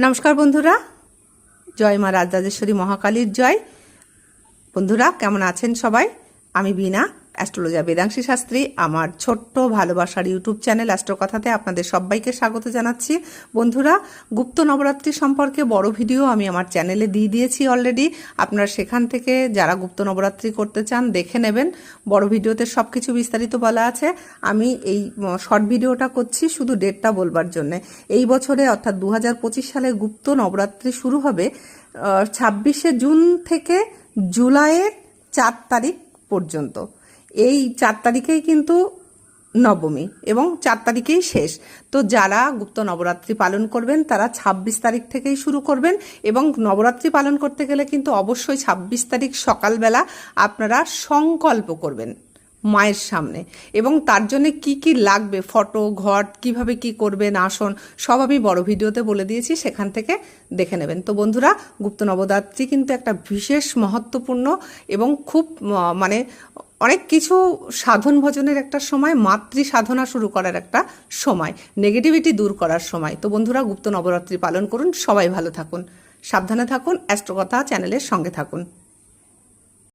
নমস্কার বন্ধুরা। জয় মা রাজরাজেশ্বরী মহাকালীর জয়। বন্ধুরা কেমন আছেন সবাই? আমি বিনা অ্যাস্ট্রোলজার বেদাংশী শাস্ত্রী, আমার ছোট্ট ভালোবাসার ইউটিউব চ্যানেল অ্যাস্ট্রোকথাতে আপনাদের সবাইকে স্বাগত জানাচ্ছি। বন্ধুরা, গুপ্ত নবরাত্রি সম্পর্কে বড় ভিডিও আমি আমার চ্যানেলে দিয়ে দিয়েছি অলরেডি আপনারা সেখান থেকে যারা গুপ্ত নবরাত্রি করতে চান, দেখে নেবেন। বড় ভিডিওতে সব কিছু বিস্তারিত বলা আছে। আমি এই শর্ট ভিডিওটা করছি শুধু ডেটটা বলবার জন্য। এই বছরে অর্থাৎ দু হাজার পঁচিশ সালে গুপ্ত নবরাত্রি শুরু হবে ছাব্বিশে জুন থেকে জুলাইয়ের চার তারিখ পর্যন্ত। এই চার তারিখেই কিন্তু নবমী এবং চার তারিখেই শেষ। তো যারা গুপ্ত নবরাত্রি পালন করবেন, তারা ২৬ তারিখ থেকেই শুরু করবেন এবং নবরাত্রি পালন করতে গেলে কিন্তু অবশ্যই ২৬ তারিখ সকালবেলা আপনারা সংকল্প করবেন মায়ের সামনে। এবং তার জন্য কি কি লাগবে, ফটো, ঘট, কীভাবে কি করবেন, আসন, সব আমি বড় ভিডিওতে বলে দিয়েছি, সেখান থেকে দেখে নেবেন। তো বন্ধুরা, গুপ্ত নবরাত্রি কিন্তু একটা বিশেষ মহত্বপূর্ণ এবং খুব মানে অনেক কিছু সাধন ভজনের একটা সময়, মাতৃ সাধনা শুরু করার একটা সময় নেগেটিভিটি দূর করার সময়। তো বন্ধুরা, গুপ্ত নবরাত্রি পালন করুন। সবাই ভালো থাকুন, সাবধানে থাকুন, অ্যাস্ট্রোকথা চ্যানেলের সঙ্গে থাকুন।